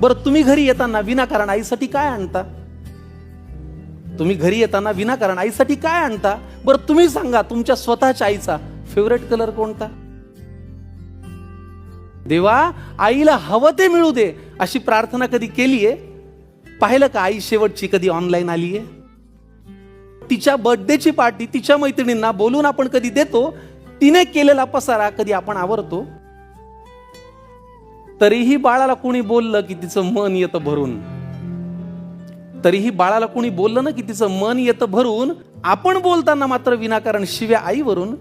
बरं तुम्ही घरी येताना विनाकारण आईसाठी काय आणता? तुम्ही घरी येताना विनाकारण आईसाठी काय आणता? बरं तुम्ही सांगा तुमच्या स्वतःच्या आईचा फेवरेट कलर कोणता? देवा आईला हवं ते मिळू दे अशी प्रार्थना कधी केलीये? पाहिलं का आई शेवटची कधी ऑनलाईन आलीये? तिच्या बर्थडेची पार्टी तिच्या मैत्रिणींना बोलून आपण कधी देतो? तिने केलेला पसारा कधी आपण आवरतो? तरीही बाळाला कोणी बोललं की तिचं मन येतं भरून? तरीही बाळाला कोणी बोललं ना की तिचं मन येतं भरून आपण बोलताना मात्र विनाकारण शिव्या आईवरून?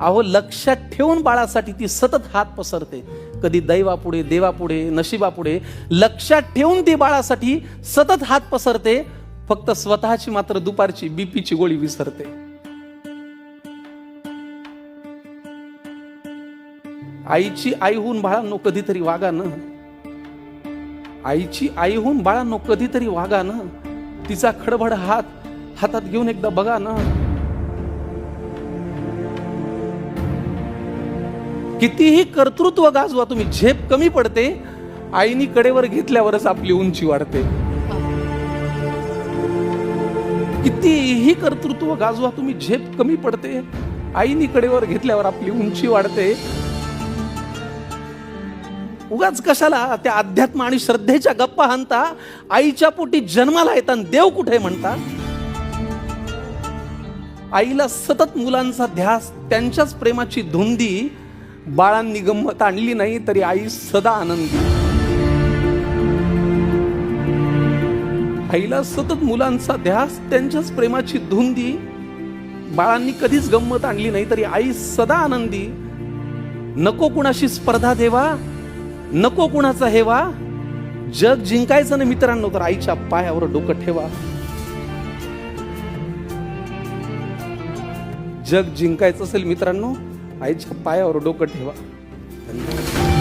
अहो लक्षात ठेवून बाळासाठी ती सतत हात पसरते. कधी दैवापुढे देवापुढे नशिबापुढे लक्षात ठेवून ती बाळासाठी सतत हात पसरते. फक्त स्वतःची मात्र दुपारची बीपीची गोळी विसरते. आईची आई होऊन बाळांनो कधीतरी वागा न. आईची आई होऊन बाळांनो कधीतरी वागा न. तिचा खडबड हात हातात घेऊन एकदा बघा ना. कितीही कर्तृत्व गाजवा तुम्ही झेप कमी पडते आईनी कडेवर घेतल्यावरच आपली उंची वाढते. कितीही कर्तृत्व गाजवा तुम्ही झेप कमी पडते आईनी कडेवर घेतल्यावर आपली उंची वाढते. उगाच कशाला त्या अध्यात्म आणि श्रद्धेच्या गप्पा हाणता? आईच्या पोटी जन्माला येतात देव कुठे म्हणता? आईला सतत मुलांचा ध्यास त्यांच्याच प्रेमाची धुंदी बाळांनी गंमत आणली नाही तरी आई सदा आनंदी. आईला सतत मुलांचा ध्यास त्यांच्याच प्रेमाची धुंदी बाळांनी कधीच गंमत आणली नाही तरी आई सदा आनंदी. नको कुणाशी स्पर्धा देवा नको कुणाचा हेवा जग जिंकायचं ना मित्रांनो तर आईच्या पायावर डोकं ठेवा. जग जिंकायचं असेल मित्रांनो आईच्या पायावर डोकं ठेवा. धन्यवाद.